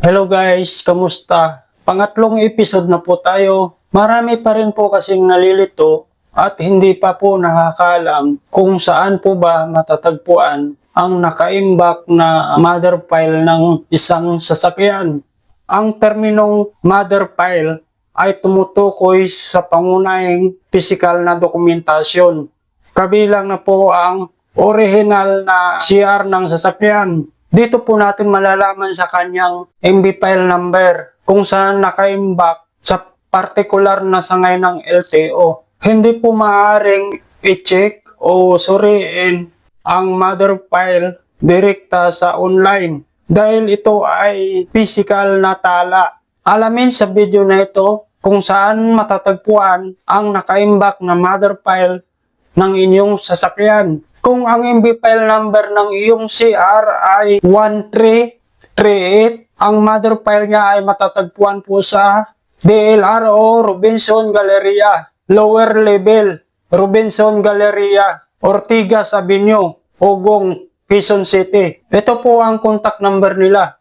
Hello guys, kamusta? Pangatlong episode na po tayo. Marami pa rin po kasing nalilito at hindi pa po nakakaalam kung saan po ba matatagpuan ang nakaimbak na mother file ng isang sasakyan. Ang terminong mother file ay tumutukoy sa pangunahing physical na dokumentasyon. Kabilang na po ang original na CR ng sasakyan. Dito po natin malalaman sa kanyang MB file number kung saan nakaimbak sa particular na sangay ng LTO. Hindi po maaaring i-check o suriin ang mother file direkta sa online dahil ito ay physical na tala. Alamin sa video na ito kung saan matatagpuan ang nakaimbak na mother file ng inyong sasakyan. Kung ang MB file number ng iyong CR ay 1338, ang mother file niya ay matatagpuan po sa DLRO Robinson Galleria, lower level, Robinson Galleria, Ortigas Avenue, Ogong, Quezon City. Ito po ang contact number nila.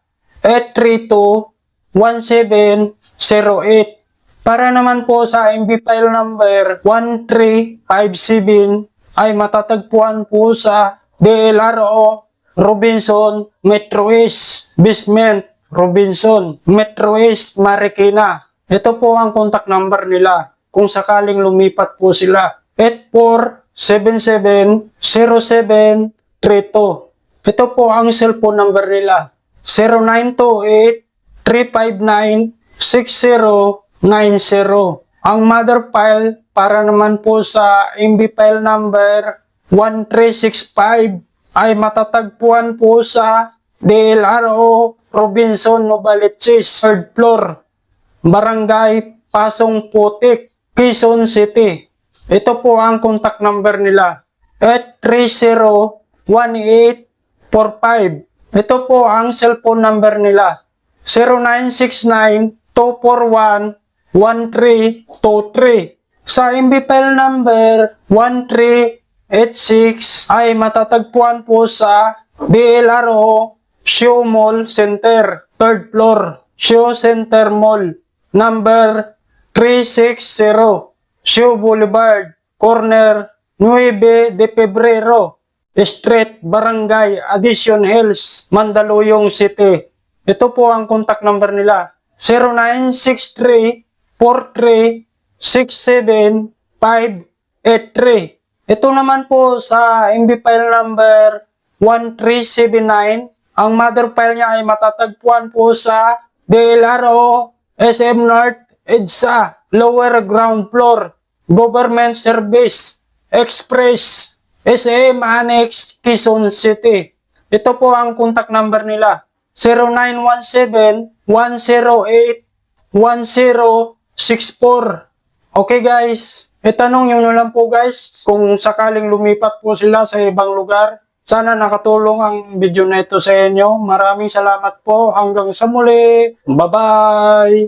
832-1708. Para naman po sa MB file number 1357 ay matatagpuan po sa DLRO Robinson Metro East Basement Robinson Metro East Marikina. Ito po ang contact number nila kung sakaling lumipat po sila. 84770732. Ito po ang cellphone number nila. 0928-359-6090. Ang mother file para naman po sa MB file number 1365 ay matatagpuan po sa DLRO Robinson Novaliches, third floor, Barangay Pasong Putik, Quezon City. Ito po ang contact number nila. 830-1845. Ito po ang cellphone number nila. 0969-241-1323. Sa MB file number 1386 ay matatagpuan po sa DLRO Show Mall Center, third floor, Show Center Mall, number 360, Show Boulevard, corner 9 de Febrero, Street, Barangay, Addition Hills, Mandaluyong City. Ito po ang contact number nila. 0963-43-67583. Ito naman po sa MB file number 1379. Ang mother file niya ay matatagpuan po sa DLRO SM North EDSA Lower Ground Floor Government Service Express SM Annex Quezon City. Ito po ang contact number nila. 0917-108-1064. Okay guys, itanong nyo na lang po guys kung sakaling lumipat po sila sa ibang lugar. Sana nakatulong ang video na ito sa inyo. Maraming salamat po. Hanggang sa muli. Bye-bye!